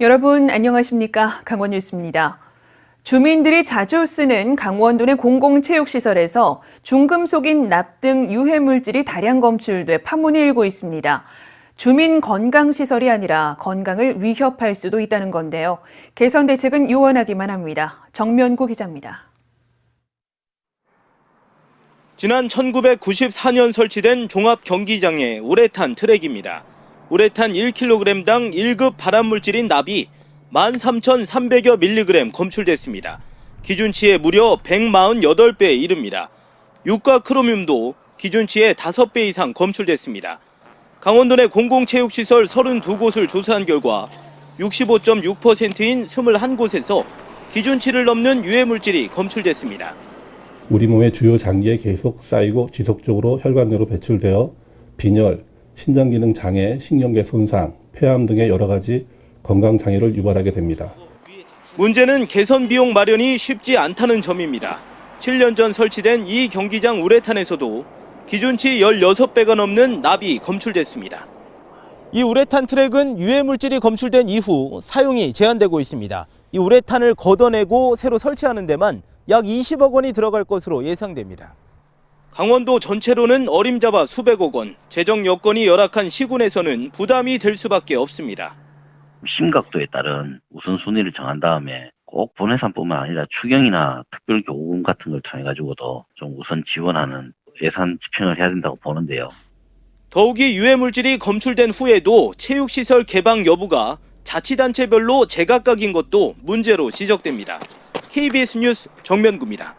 여러분 안녕하십니까? 강원 뉴스입니다. 주민들이 자주 쓰는 강원도 내 공공체육시설에서 중금속인 납 등 유해 물질이 다량 검출돼 파문이 일고 있습니다. 주민 건강시설이 아니라 건강을 위협할 수도 있다는 건데요. 개선 대책은 요원하기만 합니다. 정면구 기자입니다. 지난 1994년 설치된 종합 경기장의 우레탄 트랙입니다. 우레탄 1kg당 1급 발암물질인 납이 13,300여 밀리그램 검출됐습니다. 기준치의 무려 148배에 이릅니다. 육가 크로뮴도 기준치의 5배 이상 검출됐습니다. 강원도 내 공공체육시설 32곳을 조사한 결과 65.6%인 21곳에서 기준치를 넘는 유해물질이 검출됐습니다. 우리 몸의 주요 장기에 계속 쌓이고 지속적으로 혈관 내로 배출되어 빈혈, 신장 기능 장애, 신경계 손상, 폐암 등의 여러 가지 건강 장애를 유발하게 됩니다. 문제는 개선 비용 마련이 쉽지 않다는 점입니다. 7년 전 설치된 이 경기장 우레탄에서도 기준치 16배가 넘는 납이 검출됐습니다. 이 우레탄 트랙은 유해 물질이 검출된 이후 사용이 제한되고 있습니다. 이 우레탄을 걷어내고 새로 설치하는 데만 약 20억 원이 들어갈 것으로 예상됩니다. 강원도 전체로는 어림잡아 수백억 원, 재정 여건이 열악한 시군에서는 부담이 될 수밖에 없습니다. 심각도에 따른 우선순위를 정한 다음에 꼭 본예산뿐만 아니라 추경이나 특별교부금 같은 걸 통해 가지고도 좀 우선 지원하는 예산 집행을 해야 된다고 보는데요. 더욱이 유해 물질이 검출된 후에도 체육시설 개방 여부가 자치단체별로 제각각인 것도 문제로 지적됩니다. KBS 뉴스 정면구입니다.